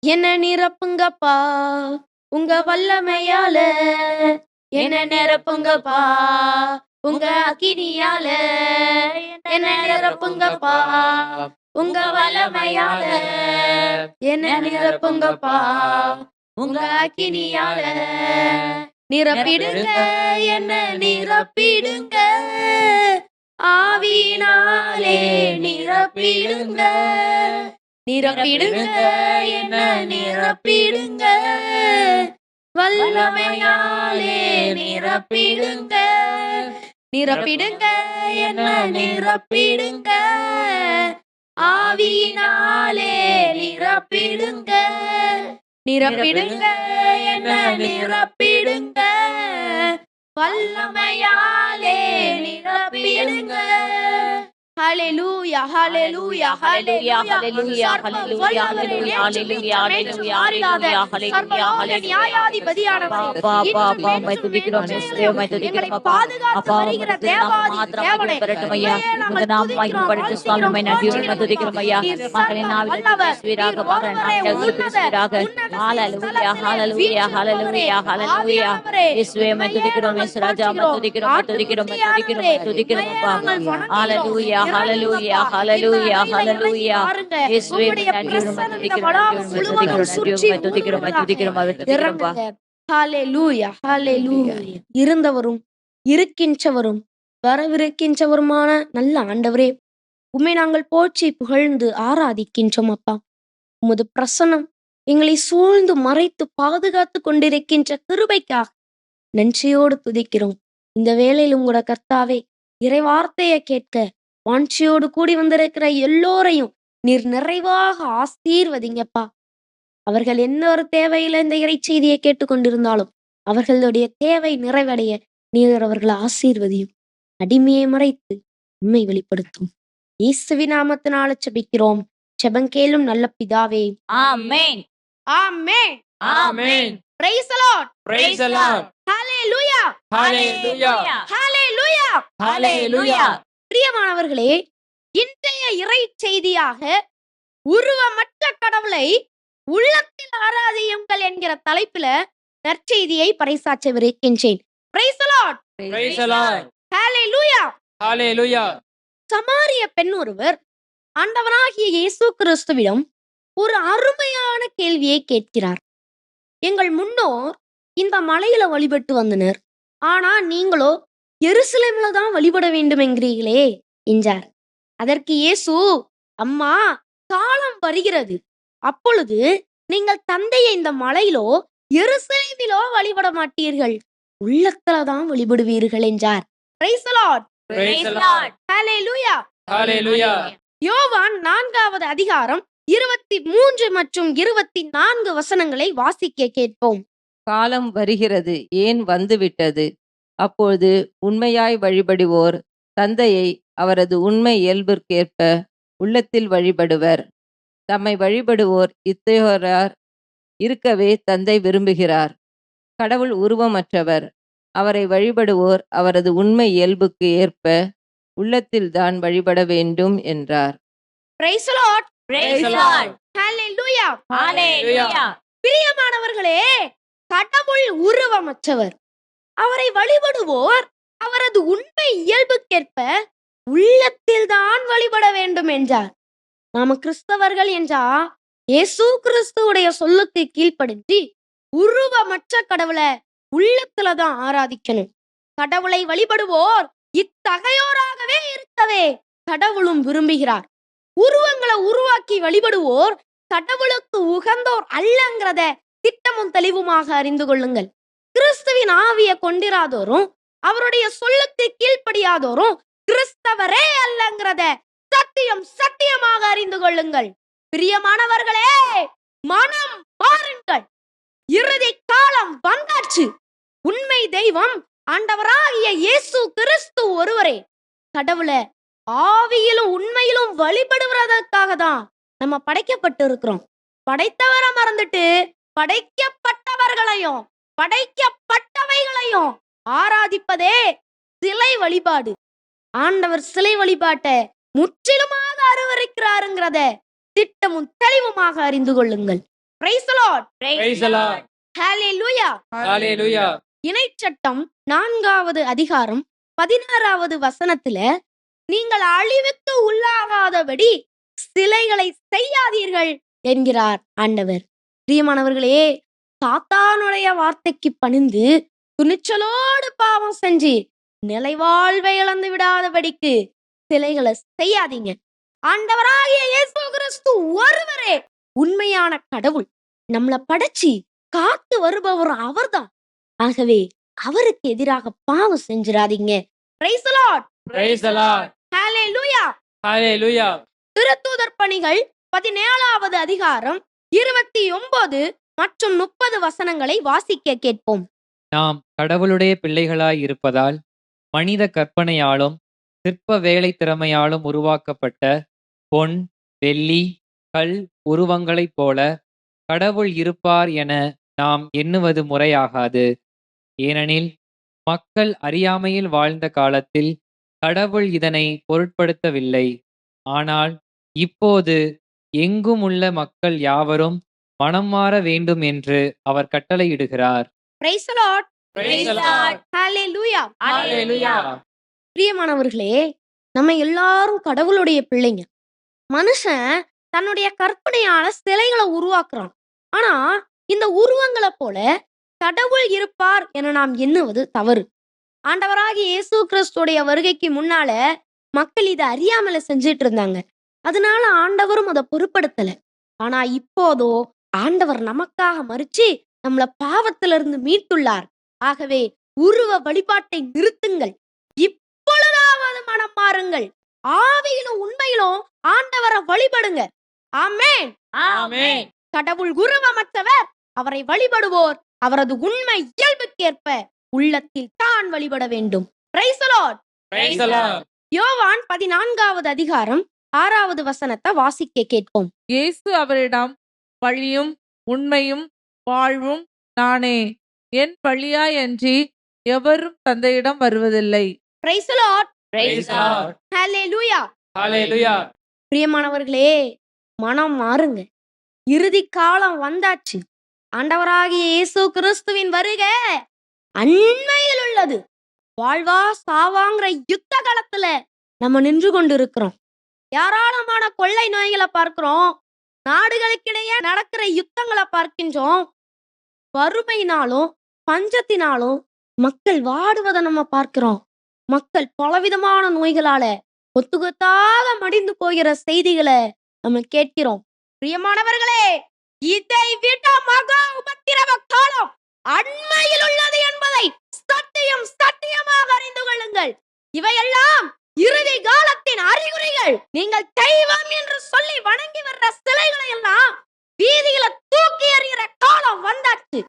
என்ன நிரப்புங்கப்பா? உங்க வல்லமையால. என்ன நிரப்புங்கப்பா? உங்க அக்கினியால. என்ன நிரப்புங்கப்பா? உங்க வல்லமையால. என்ன நிரப்புங்கப்பா? உங்க அக்கினியால. நிரப்பிடுங்க. என்ன நிரப்பிடுங்க. ஆவினாலே நிரப்பிடுங்க. நிரப்பிடுங்க என்ன நிரப்பிடுங்க. வல்லமையாலே நிரப்பிடுங்க. நிரப்பிடுங்க என்ன நிரப்பிடுங்க. ஆவியினாலே நிரப்பிடுங்க. நிரப்பிடுங்க என்ன நிரப்பிடுங்க. வல்லமையாலே நிரப்பிடுங்க ஹalleluya ஹalleluya Hallelujah, ஹalleluya hallelujah, hallelujah, hallelujah, hallelujah, hallelujah, hallelujah, hallelujah. நியாயாதிபதியானவரே அப்பா, அப்பா, அப்பா, உம்மை துதிக்கிறோம், இயேசுவே, உம்மை துதிக்கிறோம், அப்பா. அப்பா, உமது திருநாமம் மாத்திரம் மகிமைப்படட்டும், ஐயா. உமது நாமம் மகிமைப்படட்டும், சுவாமி, உம்மை நன்றியோடு உம்மை துதிக்கிறோம், ஐயா. நாவில். இயேசுவே, துதிக்கிறோம், இயேசு ராஜா, உம்மை துதிக்கிறோம், உம்மை துதிக்கிறோம், உம்மை துதிக்கிறோம், உம்மை துதிக்கிறோம், அப்பா. Hallelujah, இயேசுவே, இருந்தவரும் இருக்கின்றவரும் வரவிருக்கின்றவருமான நல்ல ஆண்டவரே உம்மை நாங்கள் போற்றி புகழ்ந்து ஆராதிக்கின்றோம் அப்பா. உமது பிரசன்னம் எங்களை சூழ்ந்து மறைத்து பாதுகாத்து கொண்டிருக்கின்ற கிருபைக்காக நன்றியோடு துதிக்கிறோம். இந்த வேளையில் உங்களோட கர்த்தாவே இறை வார்த்தையை கேட்க வாஞ்சியோடு கூடி வந்திருக்கிற எல்லோரையும் நீர் நிறைவாக ஆசீர்வதிங்கப்பா அவர்கள் என்ன ஒரு தேவையில இந்த இறை செய்தியை கேட்டுக்கொண்டிருந்தாலும் அவர்களுடைய தேவை நிறைவடைய நீர் அவர்களை ஆசீர்வதியும் அடிமையை மறைத்து உண்மை வெளிப்படுத்தும் இயேசுவி நாமத்தினால செபிக்கிறோம் செபங்கேலும் நல்ல பிதாவே Amen. Amen Amen. Praise the lord Praise the Lord. ஹalleluya Hallelujah. ஹalleluya Hallelujah. பிரியமானவர்களே இன்றைய இறை செய்தியாக உருவமற்ற கடவுளை உள்ளத்தில் ஆராதியுங்கள் என்கிற தலைப்பில நற்செய்தியை பறைசாற்றவிருக்கின்றேன். சமாரிய பெண் ஒருவர் ஆண்டவராகிய இயேசு கிறிஸ்துவிடம் ஒரு அருமையான கேள்வியை கேட்கிறார். எங்கள் முன்னோர் இந்த மலையில வழிபட்டு வந்தனர். ஆனா நீங்களோ எருசலேம்ல தான் வழிபட வேண்டும் என்கிறீர்களே என்றார். அதற்கு இயேசு அம்மா காலம் வருகிறது. அப்பொழுது நீங்கள் தந்தையை இந்த மலையிலோ எருசலேமிலோ வழிபட மாட்டீர்கள். உள்ளத்துல தான் வழிபடுவீர்கள் என்றார். யோவான் நான்காவது அதிகாரம் இருபத்தி மூன்று மற்றும் இருபத்தி நான்கு வசனங்களை வாசிக்க கேட்போம். காலம் வருகிறது ஏன் வந்துவிட்டது? அப்பொழுது உண்மையாய் வழிபடுவோர் தந்தையை அவரது உண்மை இயல்பிற்கேற்ப உள்ளத்தில் வழிபடுவர். தம்மை வழிபடுவோர் இத்தகையோரார் இருக்கவே தந்தை விரும்புகிறார். கடவுள் உருவமற்றவர். அவரை வழிபடுவோர் அவரது உண்மை இயல்புக்கு ஏற்ப உள்ளத்தில்தான் வழிபட வேண்டும் என்றார். பிரியமானவர்களே கடவுள் உருவமற்றவர். அவரை வழிபடுவோர் அவரது உண்மை இயல்புக்கேற்ப உள்ளத்தில் தான் வழிபட வேண்டும் என்றார். நாம கிறிஸ்தவர்கள் என்றா இயேசு கிறிஸ்துவுடைய சொல்லுக்கு கீழ்ப்படிஞ்சு உருவமற்ற கடவுளை உள்ளத்துல தான் ஆராதிக்கணும். கடவுளை வழிபடுவோர் இத்தகையோராகவே இருக்கவே கடவுளும் விரும்புகிறார். உருவங்களை உருவாக்கி வழிபடுவோர் கடவுளுக்கு உகந்தோர் அல்லங்கிறத திட்டமும் தெளிவுமாக அறிந்து கொள்ளுங்கள். கிறிஸ்துவின் ஆவிய கொண்டிராதோரும் அவருடைய சொல்லுக்கு கீழ்ப்படியாதோரும் கிறிஸ்தவரே அல்லங்கிறத சத்தியம் சத்தியமாக அறிந்து கொள்ளுங்கள். பிரியமானவர்களே மனம் மாறுங்கள். இறுதி காலம் வந்தாச்சு. உண்மை தெய்வம் ஆண்டவராகிய இயேசு கிறிஸ்து ஒருவரே. கடவுளை ஆவியிலும் உண்மையிலும் வழிபடுவதற்காக தான் நம்ம படைக்கப்பட்டு இருக்கிறோம் படைத்தவரை மறந்துட்டு படைக்கப்பட்டவர்களையும் படைக்கப்பட்டவைகளையும் ஆராதிப்பதே சிலை வழிபாடு. ஆண்டவர் சிலை வழிபாட்டை முற்றிலுமாக அருவருக்கிறாருங்கிறத திட்டமும் தெளிவுமாக அறிந்து கொள்ளுங்கள். இணைச்சட்டம் நான்காவது அதிகாரம் பதினாறாவது வசனத்துல நீங்கள் அழிவுக்கு உள்ளாகாதபடி சிலைகளை செய்யாதீர்கள் என்கிறார் ஆண்டவர். பிரியமானவர்களே சாத்தானுடைய வார்த்தைக்கு பணிந்து துணிச்சலோடு பாவம் செஞ்சு நிலைவாழ்வை இழந்து விடாதபடிக்கு சிலைகளை செய்யாதீங்க. ஆண்டவராகிய இயேசு கிறிஸ்து ஒருவரே உண்மையான கடவுள். நம்மள படைச்சு காத்து வருபவர் அவர்தான். ஆகவே அவருக்கு எதிராக பாவம் செஞ்சிடாதீங்க. திருத்தூதர் பணிகள் பதினேழாவது அதிகாரம் இருபத்தி ஒன்பது மற்றும் முப்பது வசனங்களை வாசிக்க கேட்போம். நாம் கடவுளுடைய பிள்ளைகளாய் இருப்பதால் மனித கற்பனையாலும் சிற்ப வேலை திறமையாலும் உருவாக்கப்பட்ட பொன் வெள்ளி கல் உருவங்களைப் போல கடவுள் இருப்பார் என நாம் எண்ணுவது முறையாகாது. ஏனெனில் மக்கள் அறியாமையில் வாழ்ந்த காலத்தில் கடவுள் இதனை பொருட்படுத்தவில்லை. ஆனால் இப்போது எங்கும் உள்ள மக்கள் யாவரும் மனம் மாற வேண்டும் என்று அவர் கட்டளையிடுகிறார் Praise the Lord. Praise the Lord. Hallelujah. Hallelujah. பிரியமானவர்களே நம்ம எல்லாரும் கடவுளுடைய பிள்ளைங்க மனுஷன் தன்னுடைய கற்பனையால சிலைகளை உருவாக்குறான் ஆனா இந்த உருவங்களை போல கடவுள் இருப்பார் என நாம் எண்ணுவது தவறு ஆண்டவராகிய இயேசு கிறிஸ்துடைய வருகைக்கு முன்னால மக்கள் இதை அறியாமல செஞ்சிட்டு இருந்தாங்க அதனால ஆண்டவரும் அதை பொருட்படுத்தல ஆனா இப்போதோ ஆண்டவர் நமக்காக மறிச்சு நம்மள பாவத்திலிருந்து மீட்டுள்ளார். ஆகவே உருவ வழிபாட்டை நிறுத்துங்கள். இப்பொழுதாவது மனம் மாறுங்கள். ஆவியிலும் உண்மையிலும் ஆண்டவரை வழிபடுங்க. ஆமென். கடவுள் உருவமற்றவர் அவரை வழிபடுவோர் அவரது உண்மை இயல்புக்கேற்ப உள்ளத்தில் தான் வழிபட வேண்டும். யோவான் பதினான்காவது அதிகாரம் ஆறாவது வசனத்தை வாசிக்க கேட்போம். இயேசு அவரிடம் வழியும் உண்மையும் வாழ்வும் நானே. என் வழியாயன்றி எவரும் தந்தையிடம் வருவதில்லை. Hallelujah. பிரியமானவர்களே மனம் மாறுங்க. இறுதி காலம் வந்தாச்சு. ஆண்டவராகிய இயேசு கிறிஸ்துவின் வருகை. அண்மையில் உள்ளது. வாழ்வா சாவாங்கிற யுத்த காலத்துல நம்ம நின்று கொண்டு இருக்கிறோம் ஏராளமான கொள்ளை நோய்களை பார்க்கிறோம். நாடுகளுக்கிடையே நடக்கிற யுத்தங்களை பார்க்கின்றோம். வறுமையினாலும் பஞ்சத்தினாலும் மக்கள் வாடுவதை நம்ம பார்க்கிறோம். மக்கள் பலவிதமான நோய்களால கொத்து கொத்தாக மடிந்து போகிற செய்திகளை நம்ம கேட்கிறோம். பிரியமானவர்களே இதை விட மகா உபத்திரவ காலம் அண்மையில் உள்ளது என்பதை சத்தியம் சத்தியமாக அறிந்து கொள்ளுங்கள். இவையெல்லாம் இறுதி காலத்தின் அறிகுறிகள் நீங்கள் தெய்வம் என்று சொல்லி வணங்கி வர்ற சிலைகளை எல்லாம் வீதியில தூக்கி எறிகிற காலம் வந்தாச்சு.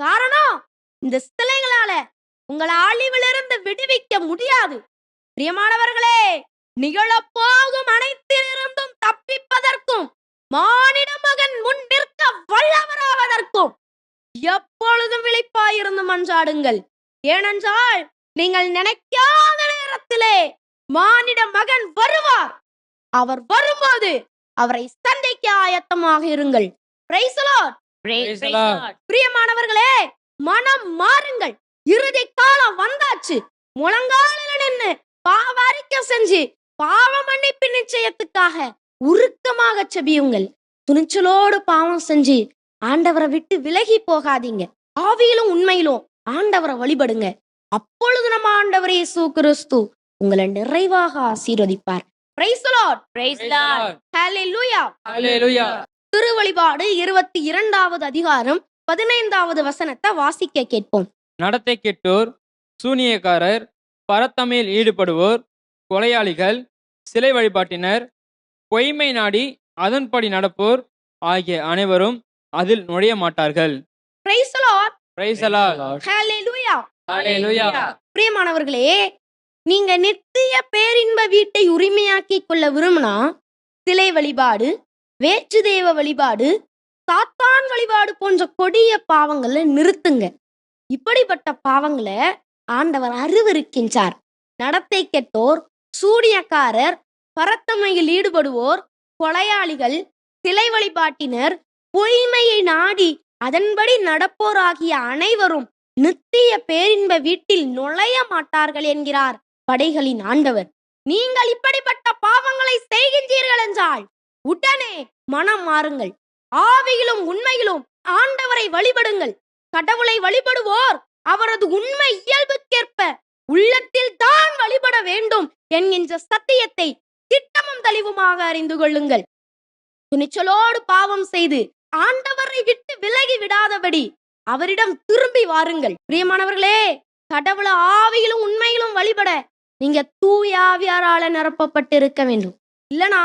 காரணம் இந்த சிலைகளால உங்களை அழிவிலிருந்து விடுவிக்க முடியாது. பிரியமானவர்களே நிகழப்போகும் அனைத்திலிருந்தும் தப்பிப்பதற்கும் மானிட மகன் முன் நிற்க வல்லவராவதற்கும் எப்பொழுதும் விழிப்பாயிருந்து மன்றாடுங்கள் ஏனென்றால் நீங்கள் நினைக்காத நேரத்திலே மானிட மகன் வருவார். அவர் வரும்போது அவரை சந்திக்க ஆயத்தமாக இருங்கள். Praise the Lord. Praise the Lord. பிரியமானவர்களே மனம் மாறுங்கள். இறுதி காலம் வந்தாச்சு. முழங்காலில் நின்னு பாவரிக்க செஞ்சு பாவ மன்னிப்பு நிச்சயத்துக்காக உருக்கமாக செபியுங்கள். துணிச்சலோடு பாவம் செஞ்சு ஆண்டவரை விட்டு விலகி போகாதீங்க. ஆவியிலும் உண்மையிலும் ஆண்டவரை வழிபடுங்க. அப்பொழுது நம்ம ஆண்டவர் இயேசு கிறிஸ்து உங்களை நிறைவாக ஆசீர்வதிப்பார் Praise the Lord. Praise Praise the the Lord. Lord. Hallelujah. Hallelujah. திருவழிபாடு இருபத்தி இரண்டாவது அதிகாரம் பதினைந்தாவது வசனத்தை வாசிக்க கேட்போம் நடத்தை கெட்டோர் சூனியக்காரர் பரத்தமையில் ஈடுபடுவோர் கொலையாளிகள் சிலை வழிபாட்டினர் பொய்மை நாடி அதன்படி நடப்போர் ஆகிய அனைவரும் அதில் நுழைய மாட்டார்கள் Praise the Lord. Praise the Lord. Hallelujah. Hallelujah. பிரியமானவர்களே நீங்க நித்திய பேரின்ப வீட்டை உரிமையாக்கிக் கொள்ள விரும்பினா சிலை வழிபாடு வேற்று தெய்வ வழிபாடு சாத்தான் வழிபாடு போன்ற கொடிய பாவங்களை நிறுத்துங்க. இப்படிப்பட்ட பாவங்களை ஆண்டவர் அறிவிருக்கின்றார் நடத்தை கெட்டோர் சூனியக்காரர் பரத்தமையில் ஈடுபடுவோர் கொலையாளிகள் சிலை வழிபாட்டினர் பொய்மையை நாடி அதன்படி நடப்போராகிய அனைவரும் நித்திய பேரின்ப வீட்டில் நுழைய மாட்டார்கள் என்கிறார். படைகளின் ஆண்டவர். நீங்கள் இப்படிப்பட்ட பாவங்களை செய்கின்றீர்கள் என்றால் உடனே மனம் மாறுங்கள். ஆவியிலும் உண்மையிலும் ஆண்டவரை வழிபடுங்கள். கடவுளை வழிபடுவோர் அவரது உண்மை இயல்புக்கேற்ப உள்ளத்தில் தான் வழிபட வேண்டும் என்கின்ற சத்தியத்தை திட்டமும் தெளிவுமாக அறிந்து கொள்ளுங்கள். துணிச்சலோடு பாவம் செய்து ஆண்டவரை விட்டு விலகி விடாதபடி அவரிடம் திரும்பி வாருங்கள். பிரியமானவர்களே கடவுள ஆவியிலும் உண்மையிலும் வழிபட நீங்க தூய ஆவியாரால நிரப்பப்பட்டு இருக்க வேண்டும். இல்லனா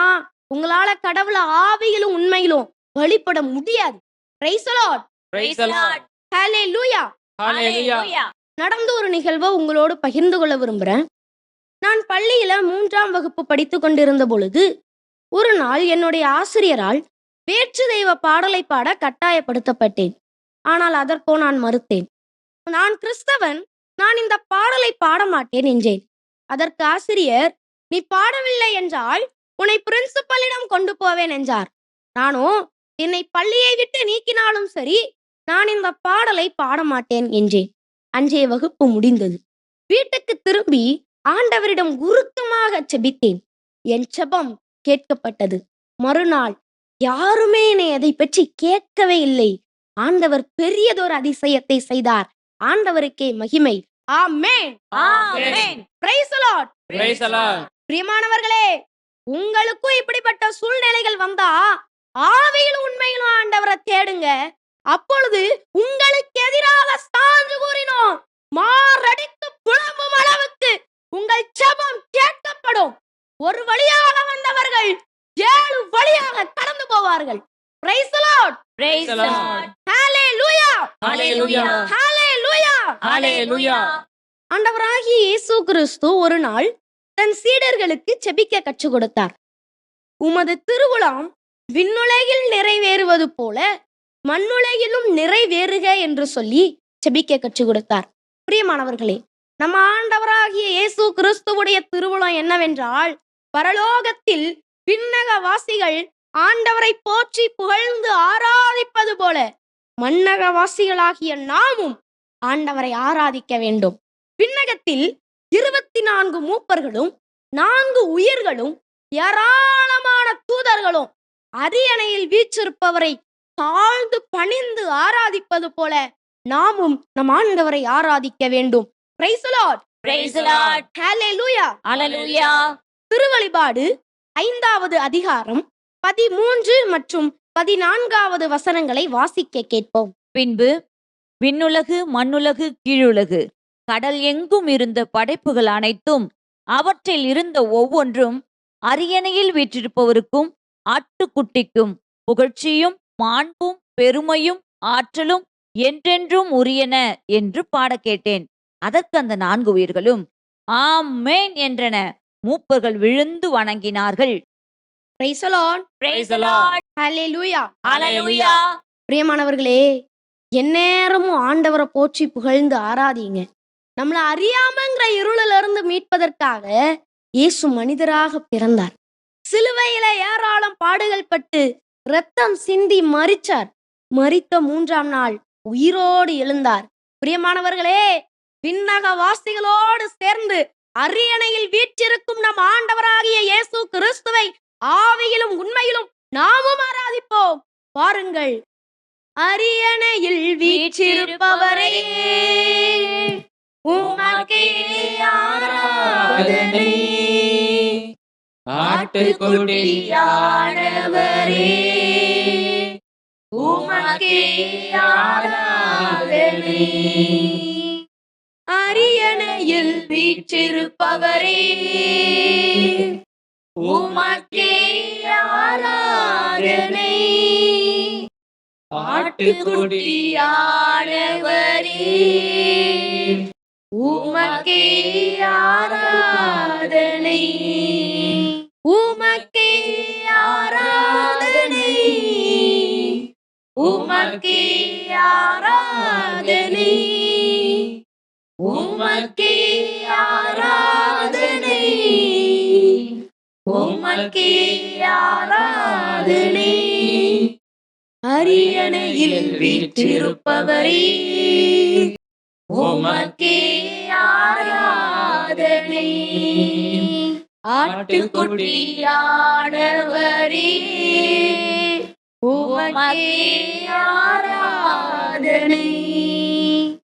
உங்களால கடவுள ஆவியிலும் உண்மையிலும் வழிபட முடியாது. நடந்த ஒரு நிகழ்வை உங்களோடு பகிர்ந்து கொள்ள விரும்புறேன். நான் பள்ளியில மூன்றாம் வகுப்பு படித்து கொண்டிருந்த பொழுது ஒரு நாள் என்னுடைய ஆசிரியரால் வேற்று தெய்வ பாடலை பாட கட்டாயப்படுத்தப்பட்டேன். ஆனால் அதற்கோ நான் மறுத்தேன். நான் கிறிஸ்தவன் நான் இந்த பாடலை பாட மாட்டேன் என்றேன். அதற்கு ஆசிரியர் நீ பாடவில்லை என்றால் உன்னை பிரின்சிபலிடம் கொண்டு போவேன் என்றார். நானோ என்னை பள்ளியை விட்டு நீக்கினாலும் சரி நான் இந்த பாடலை பாட மாட்டேன் என்றேன். அன்றைய வகுப்பு முடிந்தது. வீட்டுக்கு திரும்பி ஆண்டவரிடம் உருக்கமாக செபித்தேன். என் செபம் கேட்கப்பட்டது. மறுநாள் யாருமே என்னை அதை பற்றி கேட்கவே இல்லை. ஆண்டவர் பெரியதொரு அதிசயத்தை செய்தார். ஆண்டவருக்கே மகிமை. ஆமேன். ஆமேன். Praise the Lord. Praise the Lord. பிரியமானவர்களே உங்களுக்கும் இப்படிப்பட்ட சூழ்நிலைகள் வந்தா ஆவியிலும் உண்மையிலும் ஆண்டவரை தேடுங்க அப்பொழுது உங்களுக்கு எதிராக சான்று கூறினோம் மாரடித்து புலம்பும் அளவுக்கு உங்கள் ஜெபம் கேட்கப்படும் ஒரு வழியாக வந்தவர்கள் ஏழு வழியாக கடந்து போவார்கள் Praise the Lord. Praise the Lord. Hallelujah. Hallelujah. ஆண்டவராகிய இயேசு கிறிஸ்து ஒரு நாள் தன் சீடர்களுக்கு செபிக்க கற்றுக் கொடுத்தார். உமது திருவுளம் விண்ணுலகில் நிறைவேறுவது போல மண்ணுலகிலும் நிறைவேறுக என்று சொல்லி செபிக்க கற்றுக் கொடுத்தார். பிரியமானவர்களே நம்ம ஆண்டவராகிய இயேசு கிறிஸ்துவுடைய திருவுளம் என்னவென்றால் பரலோகத்தில் விண்ணக வாசிகள் ஆண்டவரை போற்றி புகழ்ந்து ஆராதிப்பது போல மன்னக வாசிகளாகிய நாமும் ஆண்டவரை ஆராதிக்க வேண்டும். விண்ணகத்தில் இருபத்தி நான்கு மூப்பர்களும் நான்கு உயிர்களும் ஏராளமான தூதர்களும் அரியணையில் வீற்றிருப்பவரை தாழ்ந்து பணிந்து ஆராதிப்பது போல நாமும் நம் ஆண்டவரை ஆராதிக்க வேண்டும் Praise the Lord. Praise the Lord. Hallelujah. Hallelujah. திருவழிபாடு ஐந்தாவது அதிகாரம் பதிமூன்று மற்றும் பதினான்காவது வசனங்களை வாசிக்க கேட்போம் பின்பு விண்ணுலகு மண்ணுலகு கீழுலகு கடல் எங்கும் இருந்த படைப்புகள் அனைத்தும் அவற்றில் இருந்த ஒவ்வொன்றும் அரியணையில் வீற்றிருப்பவருக்கும் ஆட்டுக்குட்டிக்கும் புகழ்ச்சியும் மாண்பும் பெருமையும் ஆற்றலும் என்றென்றும் உரியன என்று பாட கேட்டேன் அதற்கு அந்த நான்கு உயிர்களும் ஆமென் என்றன மூப்பர்கள் விழுந்து வணங்கினார்கள் Praise the Lord. Praise the Lord. Hallelujah. Hallelujah. பிரியமானவர்களே எந்நேரமும் ஆண்டவரை போற்றி புகழ்ந்து ஆராதிங்க நம்மளை அறியாமங்கிற இருளிலிருந்து மீட்பதற்காக இயேசு மனிதராக பிறந்தார். சிலுவையில ஏராளம் பாடுகள் பட்டு ரத்தம் சிந்தி மரிச்சார். மரித்த மூன்றாம் நாள் உயிரோடு எழுந்தார். பிரியமானவர்களே விண்ணக வாசிகளோடு சேர்ந்து அரியணையில் வீற்றிருக்கும் நம் ஆண்டவராகிய இயேசு கிறிஸ்துவை ஆவியிலும் உண்மையிலும் நாமும் ஆராதிப்போம். பாருங்கள். அரியணையில் வீற்றிருப்பவரே. உமக்கே ஆராதனை ஆட்டுக்குட்டியானவரே. உமக்கே ஆராதனை அரியணையில் வீற்றிருப்பவரே. உமக்கே ஆராதனை ஆட்டுக்குட்டியானவரே. உமக்கே ஆராதனை. உமக்கே ஆராதனை. உமக்கே ஆராதனை. உமக்கே ஆராதனை. உமக்கே ஆராதனை. அரியணையில் வீற்றிருப்பவரே. உமக்கே ஆராதனை ஆட்டுக்குட்டியானவரே உமக்கே ஆராதனை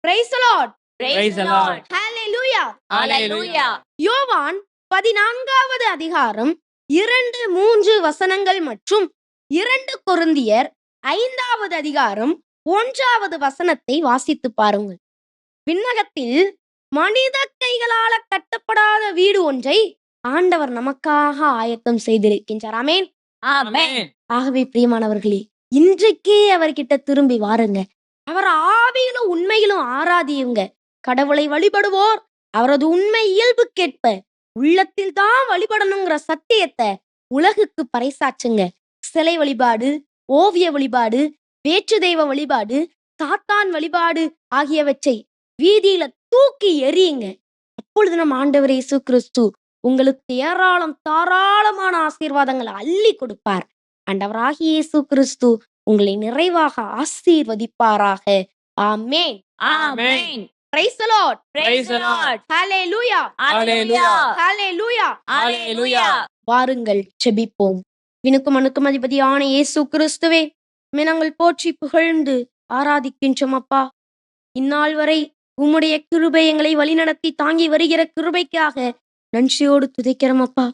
Praise the Lord. Praise the Lord. Hallelujah. Hallelujah. யோவான் பதினான்காவது அதிகாரம் இரண்டு மூன்று வசனங்கள் மற்றும் இரண்டு கொருந்தியர் ஐந்தாவது அதிகாரம் ஒன்றாவது வசனத்தை வாசித்து பாருங்கள் விண்ணகத்தில் மனித கைகளால கட்டப்படாத வீடு ஒன்றை ஆண்டவர் நமக்காக ஆயத்தம் செய்திருக்கின்றார். ஆமென். Amen. ஆகவே பிரியமானவர்களே இன்றைக்கே அவர்கிட்ட திரும்பி வாருங்க. அவர் ஆவியிலும் உண்மையிலும் ஆராதியுங்க. கடவுளை வழிபடுவோர் அவரது உண்மை இயல்புக்கேற்ப உள்ளத்தில் தான் வழிபடணுங்கிற சத்தியத்தை உலகுக்கு பறைசாற்றுங்க. சிலை வழிபாடு ஓவிய வழிபாடு வேற்று தெய்வ வழிபாடு சாத்தான் வழிபாடு ஆகியவற்றை வீதியில தூக்கி எறியுங்க. அப்பொழுது நம் ஆண்டவர் இயேசு கிறிஸ்து உங்களுக்கு ஏராளம் தாராளமான ஆசீர்வாதங்களை அள்ளி கொடுப்பார். ஆண்டவராகிய இயேசு கிறிஸ்து உங்களை நிறைவாக ஆசீர்வதிப்பாராக. Amen. Amen. Praise the lord Praise the Lord. Hallelujah. ஹalleluya Hallelujah. வாருங்கள் செபிப்போம். வினுக்கும் மனுக்கும் அதிபதியான இயேசு கிறிஸ்துவே நாங்கள் போற்றி புகழ்ந்து ஆராதிக்கின்றோம் அப்பா. இந்நாள் வரை உம்முடைய கிருபை எங்களை வழிநடத்தி தாங்கி வருகிற கிருபைக்காக நன்றியோடு துதிக்கிறோம் அப்பா.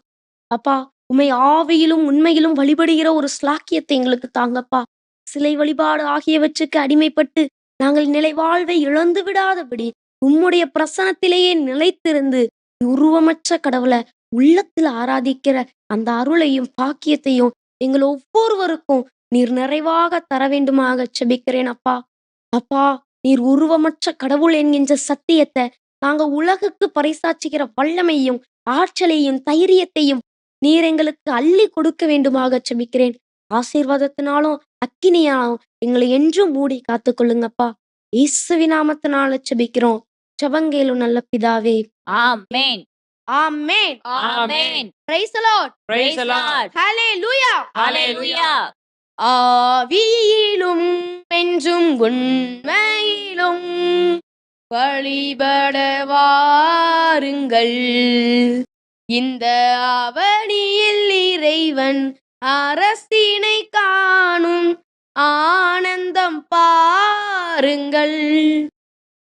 அப்பா உமை ஆவியிலும் உண்மையிலும் வழிபடுகிற ஒரு ஸ்லாக்கியத்தை எங்களுக்கு தாங்கப்பா. சிலை வழிபாடு ஆகியவற்றுக்கு அடிமைப்பட்டு நாங்கள் நிலை வாழ்வை இழந்து விடாதபடி உம்முடைய பிரசனத்திலேயே நிலைத்திருந்து உருவமற்ற கடவுளை உள்ளத்தில் ஆராதிக்கிற அந்த அருளையும் பாக்கியத்தையும் எங்கள் ஒவ்வொருவருக்கும் நீர் நிறைவாக தர வேண்டுமாக செபிக்கிறேன் அப்பா. அப்பா நீர் உருவமற்ற கடவுள் என்கின்ற சத்தியத்தை நாங்க உலகுக்கு பறைசாற்றுகிற வல்லமையும் ஆற்றலையும் தைரியத்தையும் நீர் எங்களுக்கு அள்ளி கொடுக்க வேண்டுமாக செபிக்கிறேன் ஆசீர்வாதத்தினாலும் அக்கினியாலும் எங்களை என்றும் மூடி காத்துக்கொள்ளுங்கப்பா இயேசுவி நாமத்தினால செபிக்கிறோம் செபங்கேலும் நல்ல பிதாவே Amen. Amen Amen. Praise the lord. ஹalleluya Hallelujah. ஆவியிலும் என்றும் உண்மையிலும் வழிபட வாருங்கள் இந்த அவனியில் இறைவன் அரசினை காணும் ஆனந்தம் பாருங்கள்.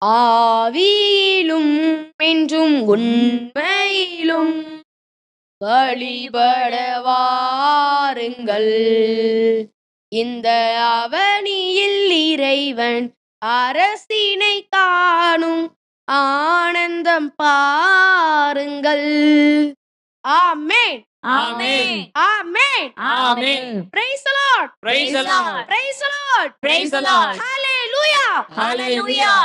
ஆவியிலும் என்றும் உண்மையிலும் வழிபட வாருங்கள் இந்த அவனியில் இறைவன் அரசினை காணும் ஆனந்தம் பாருங்கள் amen Amen. Amen Amen. Praise the lord Praise the Lord. Praise the lord the Lord. ஹalleluya Hallelujah.